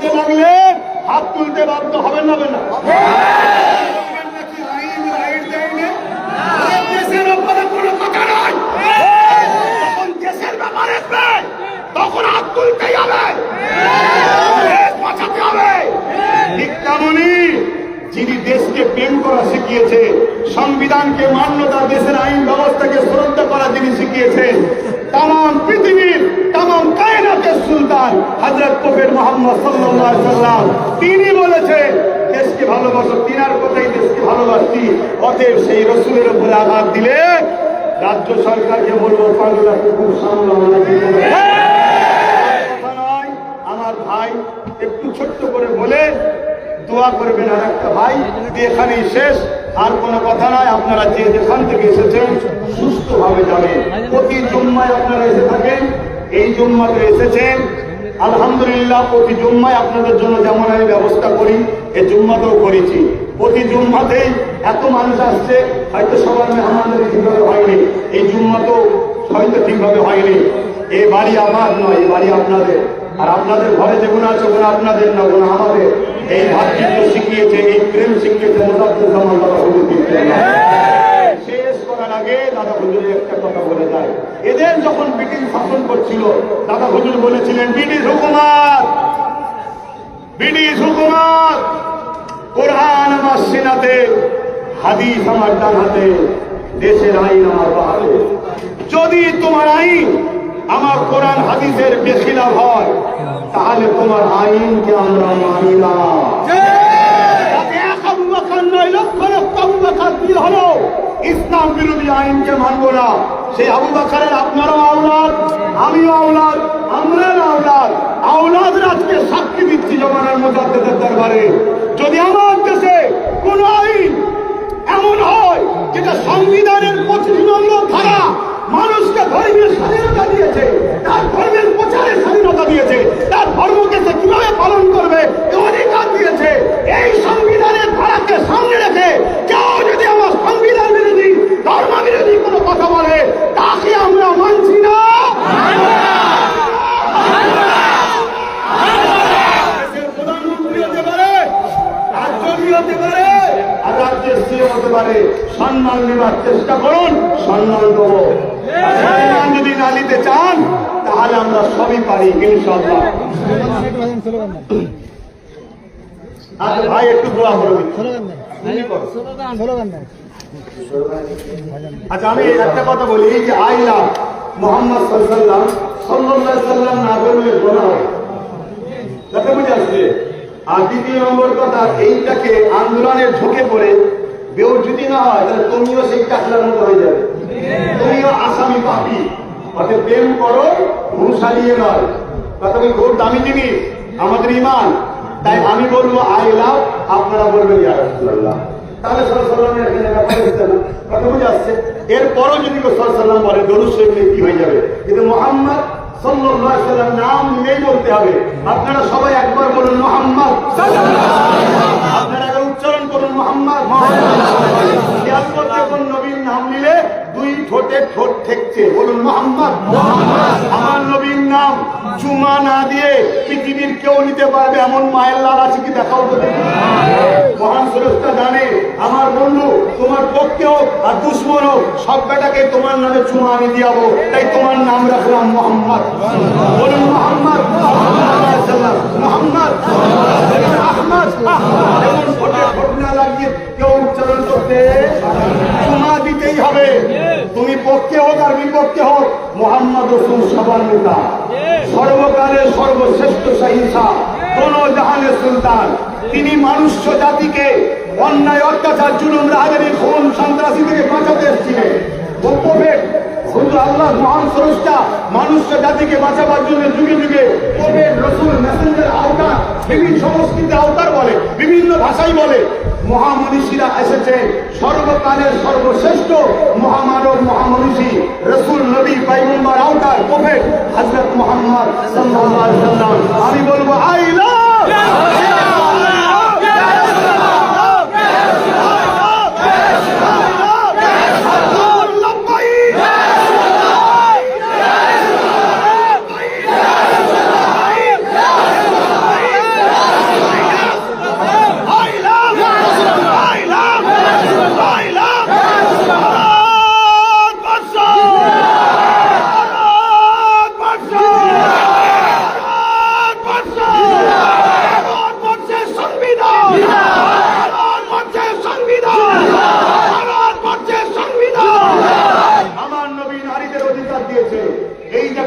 করতে লাগলে হাত তুলতে বাধ্য হবেন না হবে না তখন হাত তুলতেই হবে। দেশ বাঁচাতে হবে। ঠিক তেমনি যিনি দেশকে প্রেম করা শিখিয়েছে সংবিধানকে মান্যতা দেশের আইন ব্যবস্থাকে শ্রদ্ধা করা যিনি শিখিয়েছেন তাম পৃথিবীর তাম কায়নাতের সুলতান হজরত কবির মোহাম্মদ সাল্লাহ সাল্লাম তিনি বলেছেন দেশকে ভালোবাসো তিনার কথাই দেশকে ভালোবাসছি অতএব সেই রসুলের উপরে আঘাত দিলে রাজ্য সরকারকে বলব পাগলা কুকুর নয় আমার ভাই একটু ছোট্ট করে বলে দোয়া করবেন আর একটা ভাই দিয়ে এখানেই শেষ। আর কোনো কথা নয় আপনারা যে যেখান থেকে এসেছেন সুস্থভাবে যাবেন। প্রতি জুম্মায় আপনারা এসে থাকেন এই জুম্মাতে এসেছেন। আলহামদুলিল্লাহ প্রতি জুম্মায় আপনাদের জন্য যেমন আমি ব্যবস্থা করি এই জুম্মাতেও করেছি। প্রতি জুম্মাতেই এত মানুষ আসছে হয়তো সবার মেহমানদের ঠিকভাবে হয়নি। এই জুম্মাতেও হয়তো ঠিকভাবে হয়নি। এই বাড়ি আমার নয় এই বাড়ি আপনাদের। আর আপনাদের ঘরে যেগুলো আছে ওগুলো আপনাদের না ওগুলো আমাদের। এই ভাতৃত্ব শিখিয়েছে এই প্রেম শিখিয়েছে মোটামুটি জামান করার আগে দাদা হুজুরের একটা কথা বলে যায়। এদের যখন ব্রিটিশ শাসন করছিল, দাদা হুজুর বলেছিলেন ব্রিটিশ হুকুমাত ব্রিটিশ হুকুমাত কোরআন আমার সেনাতে, হাদিস আমার ডান হাতে, দেশের আইন আমার বাহাতে যদি তোমার আইন আমার কোরআন হাদিসের বেশিলাভ হয়, তাহলে তোমার আইনকে আমরা মানি না। লক্ষ লক্ষ হলো। ইসলাম বিরোধী আইনকে মানব না। সেই আবু বকরের আপনারও আওলাদ আমিও আওলাদ আমরাও আওলাদ আওলাদরা আজকে সাক্ষী দিচ্ছি জমানার মুজাদ্দেদের দরবারে যদি আমার দেশে কোন আইন এমন হয় যেটা সংবিধানের পঁচিশ নম্বর ধারা মানুষকে ধর্মীয় স্বাধীনতা দিয়েছে তার ধর্মের প্রচারের স্বাধীনতা দিয়েছে তার ধর্মকে সে কীভাবে পালন করবে এ অধিকার দিয়েছে এই সংবিধানের ধারাকে সামনে রেখে কেউ যদি আমার সংবিধান বিরোধী ধর্ম বিরোধী কোনো কথা বলে তাকে আমরা মানছি না দেশের প্রধানমন্ত্রী হতে পারে রাজ্যটি হতে পারে আর রাজ্যের সিও হতে পারে সম্মান নেবার চেষ্টা করুন, সম্মান দেবো। সম্মান যদি না নিতে চান, তাহলে আমরা সবই পারি আচ্ছা ভাই, একটু দোয়া করবেন আচ্ছা আমি একটা কথা বলি, এই যে আইলা মোহাম্মদ সাল্লাম সাল্লাহ সাল্লাম না হয়। বুঝে আসছে? আর দ্বিতীয় নম্বর কথা, এইটাকে আন্দোলনের ঝুঁকে পড়ে বেউ যদি না হয়, তাহলে তুমিও সেই কাঠলার মতো হয়ে যাবে। তুমিও আসামি পাবি অর্থাৎ প্রেম করো ঘুষ নয়। বলি খুব দামি জিনিস আমাদের ইমান। তাই আমি বলব, আই লাভ, আপনারা বলবেন, ইয়া তাহলে সরসাল্লামের এখানে ব্যাপার হচ্ছে না আসছে? এরপরও যদি কেউ সরসাল্লাম বলে দরুদ শরীফ কি হয়ে যাবে? কিন্তু মোহাম্মদ সাল্লাল্লাহু আলাইহি সাল্লাম নাম নিয়েই বলতে হবে, আপনারা সবাই একবার বলুন মোহাম্মদ। আপনারা একবার উচ্চারণ করুন মোহাম্মদ। খেয়াল করতে নবীর নাম নিলে দুই ঠোঁটে ঠোঁট ঠেকছে। বলুন, মোহাম্মদ। আমার নবীর নাম চুমা না দিয়ে পৃথিবীর কেউ নিতে পারবে এমন মায়ের লাল আছে কি দেখাও তো মহান সুরক্ষা জানে, আমার বন্ধু, তোমার পক্ষে হোক আর দুশ্মন হোক, সব বেটাকে তোমার নামে চুমা আমি দিয়াবো। তাই তোমার নাম রাখলাম মোহাম্মদ। বলুন, মোহাম্মদ। মোহাম্মদ আহমদ তুমি পক্ষে হোক আর বিপক্ষে হোক সর্বকালের সর্বশ্রেষ্ঠ কোন তিনি মানুষ জাতিকে অন্যায়, অত্যাচার, জুলুম রাহাজারি খুন, সন্ত্রাসী থেকে বাঁচাতে মানুষ্য জাতিকে বাঁচাবার জন্য যুগে যুগে রসুল মেসেঞ্জার আওতার, বিভিন্ন সংস্কৃতি আওতার বলে, বিভিন্ন ভাষাই বলে। মহামনীষীরা এসেছে, সর্বকালের সর্বশ্রেষ্ঠ মহামানব মহামনীষী, রসুল নবী পাইমার আওতার প্রভেদ হজরত মোহাম্মদ আমি বলব, আই লাভ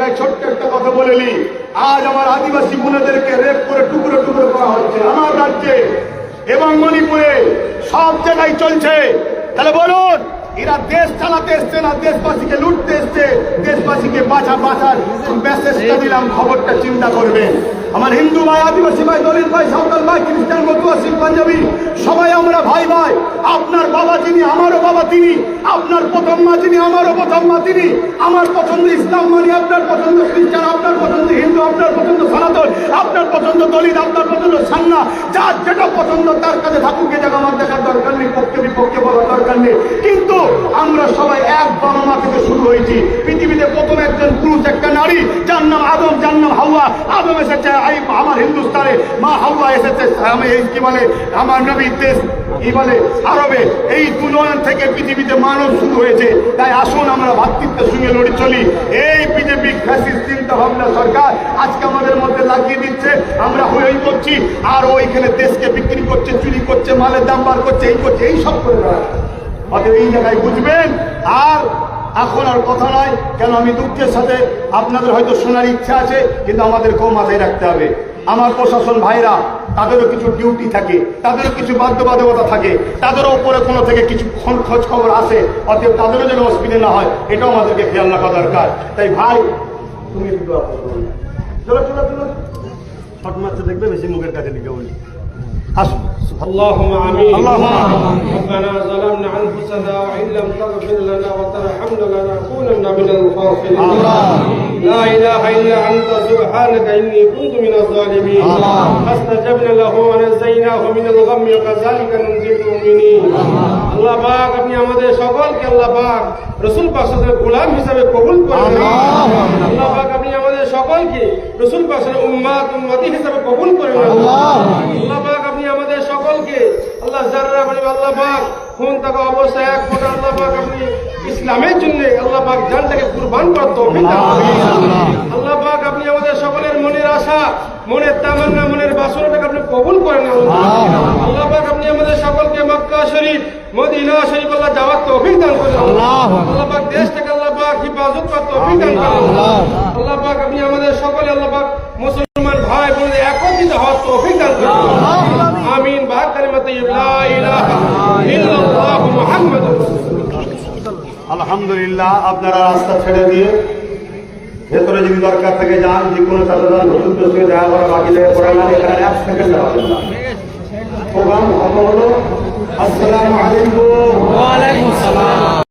জায়গায় ছোট্ট একটা কথা বলে নি আজ আমার আদিবাসী বোনেদেরকে রেপ করে টুকরো টুকরো করা হচ্ছে আমার রাজ্যে এবং মণিপুরে। সব জায়গায় চলছে। তাহলে বলুন এরা দেশ চালাতে এসছে না, দেশবাসীকে লুটতে এসছে, দেশবাসীকে বাঁচা বাঁচার মেসেজটা দিলাম, খবরটা চিন্তা করবে। আমার হিন্দু ভাই, আদিবাসী ভাই, দলিত ভাই, সাঁওতাল ভাই, খ্রিস্টান মতুয়াসী পাঞ্জাবি, সবাই আমরা ভাই ভাই। আপনার বাবা যিনি, আমারও বাবা তিনি। আপনার প্রথম মা যিনি, আমারও প্রথম মা তিনি। আমার পছন্দ ইসলাম মানি, আপনার পছন্দ খ্রিস্টান, আপনার পছন্দ হিন্দু, আপনার পছন্দ আপনার পছন্দ দলিত, আপনার পছন্দ সান্না। যার যেটা পছন্দ, তার কাছে থাকুক, এ জায়গা আমার দেখার দরকার নেই, পক্ষে বিপক্ষে বলার দরকার নেই। কিন্তু আমরা সবাই এক বাবা মা থেকে শুরু হয়েছি। পৃথিবীতে প্রথম একজন পুরুষ একটা নারী, যার নাম আদম, যার নাম হাওয়া। আদম এসেছে এই আমার হিন্দুস্তানে মা হাওয়া এসেছে, আমি এই কি বলে, আমার নবী দেশ, কি বলে, আরবে, এই দুজন থেকে পৃথিবীতে মানব শুরু হয়েছে। তাই আসুন আমরা ভাতৃত্বের সঙ্গে লড়ে চলি। এই বিজেপি ফ্যাসিস্ট চিন্তা ভাবনা সরকার আজকে আমাদের মধ্যে লাগিয়ে দিচ্ছে, আমরা হই করছি, আর ওইখানে দেশকে বিক্রি করছে, চুরি করছে, মালের দাম বার করছে, এই করছে, এই সব করে অতএব এই জায়গায় বুঝবেন, আর এখন আর কথা নয়, কেন আমি দুঃখের সাথে আপনাদের হয়তো শোনার ইচ্ছা আছে, কিন্তু আমাদেরকেও মাথায় রাখতে হবে। আমার প্রশাসন ভাইরা তাদেরও কিছু ডিউটি থাকে তাদেরও কিছু বাধ্যবাধকতা থাকে তাদেরও উপরে কোনো থেকে কিছু খন- খোঁজ খবর আসে অতএব তাদেরও যেন অসুবিধে না হয় এটাও আমাদেরকে খেয়াল রাখা দরকার তাই ভাই তুমি একটু দোয়া করো। চলো চলো চলো শর্ট মারতে দেখবে বেশি মুখের কাছে দিকে বলি আসুন اللهم امين اللهم آمين. ربنا ظلمنا انفسنا وان لم تغفر لنا وترحمنا لنكونن من الخاسرين لا اله الا انت سبحانك اني كنت من الظالمين فاستجبنا له ونجيناه من الغم وكذلك ننجي المؤمنين আল্লাহ পাক আপনি আমাদের সকলকে আল্লাহ পাক রসুল পাকের গোলাম হিসাবে কবুল করে নেন। আল্লাহ পাক আপনি আমাদের সকলকে রসুল পাকের উম্মাত উম্মতি হিসাবে কবুল করে নেন। আল্লাহ পাক আপনি আমাদের সকলকে আল্লাহ জাররা মানে আল্লাহ পাক খুন থাকা অবস্থায় এক ফোঁটা আল্লাহ পাক আপনি ইসলামের জন্য আল্লাহ পাক জানটাকে কুরবান করুন। আল্লাহ পাক আপনি আমাদের সকলের মনের আশা, মনের তামান্না, মনের বাসনাটাকে আপনি কবুল করেন আল্লাহ। পাক আপনি আমাদের সকলকে মক্কা শরীফ, মদিনা শরীফ আল্লাহ যাওয়ার তৌফিক দান করেন। আল্লাহ পাক দেশটাকে আল্লাহ পাক হিফাজত করার তৌফিক দান করেন। আল্লাহ পাক আপনি আমাদের সকলে আল্লাহ পাক মুসলমান ভাই বোনদের একত্রিত হওয়ার তৌফিক দান করেন। আমিন বাক কালিমাতে লা ইলাহা ইল্লাল্লাহ মুহাম্মাদুর রাসূলুল্লাহ। আলহামদুলিল্লাহ আপনারা রাস্তা ছেড়ে দিয়ে ভেতরে যদি দরকার থেকে যান যে কোনো যান হুজুরদের সঙ্গে দেখা করা বাকি থেকে না এখানে এক সেকেন্ড যাবেন না। প্রোগ্রাম ভালো হলো। আসসালামু আলাইকুম। ওয়ালাইকুম